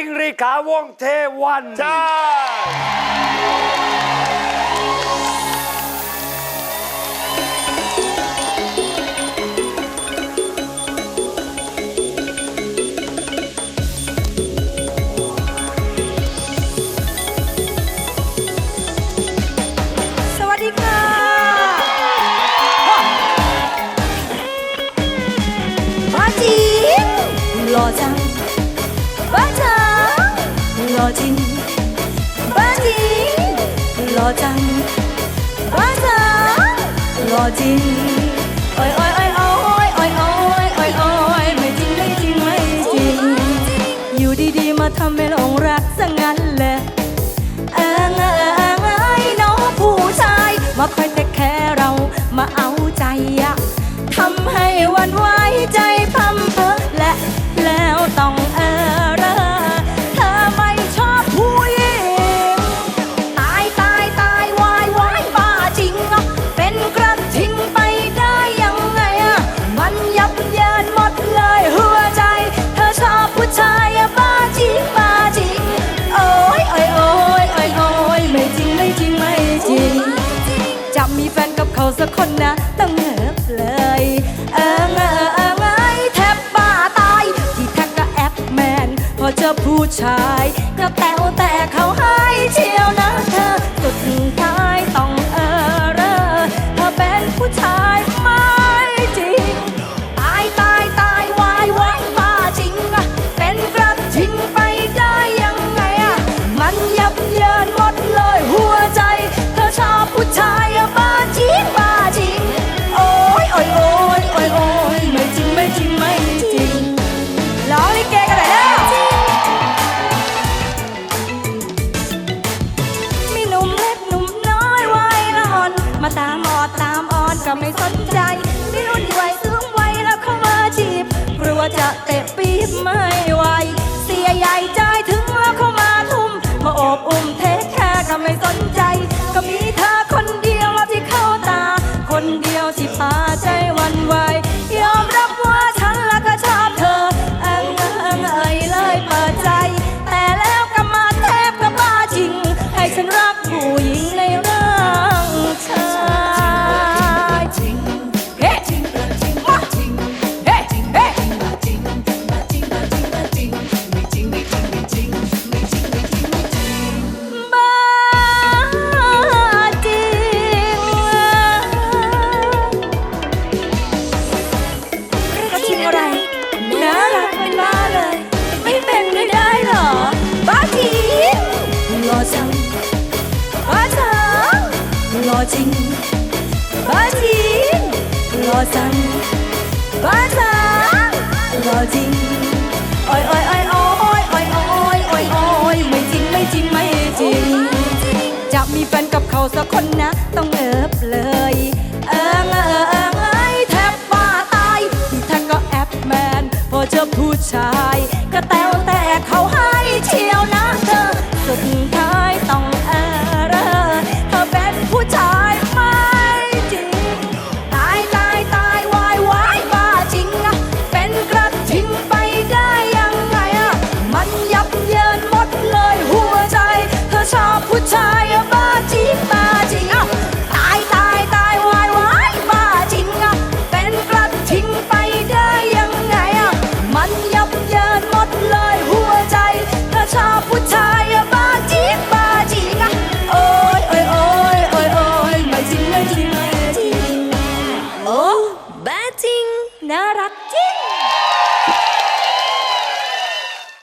จิ้งรีขาวงเทวัน ใช่ จริงบ้าจริงหล่อจังบ้าจ๋าหลอจริงโอ้ยโอ้ยโอ้ยโอ้ยโอ้ยโอ้ยโอ้ยโอยไม่จริงไม่จริงไม่จริง อยู่ดีๆ มาทำให้หลงรักซะงั้นแหละเอ้อเออเออไอ้น้องผู้ชายมาคอยแตะ มีแฟนกับเขาสักคนนะต้องเงิบเลย เออเออเออไอแทบบ้าตาย ที่แทักก็แอปแมน พอเจอผู้ชายก็แต้วแต่เขา ก็ไม่สนใจไม่รุ่นวัยสูไวัแล้วเขามาจีบกลัวจะเตะปี๊บไหม จริงบ้าจริงหล่อจังบ้าจังหลอจริงโอ้ยโอ้ยโอ้ยโอ้ยโอ้ยโอ้ยโอ้ยไม่จริงไม่จริงไม่จริง จะมีแฟนกับเขาสักคนนะ ต้องเอิบเลย เอิงเอิงเอิงเอ้ยแทบฟ้าตายที่ท่านก็แอบแมน พอเจอผู้ชาย ก็แต้วแต่เขาให้เชียวนะเธอสุดท้าย จริง น่ารักจริง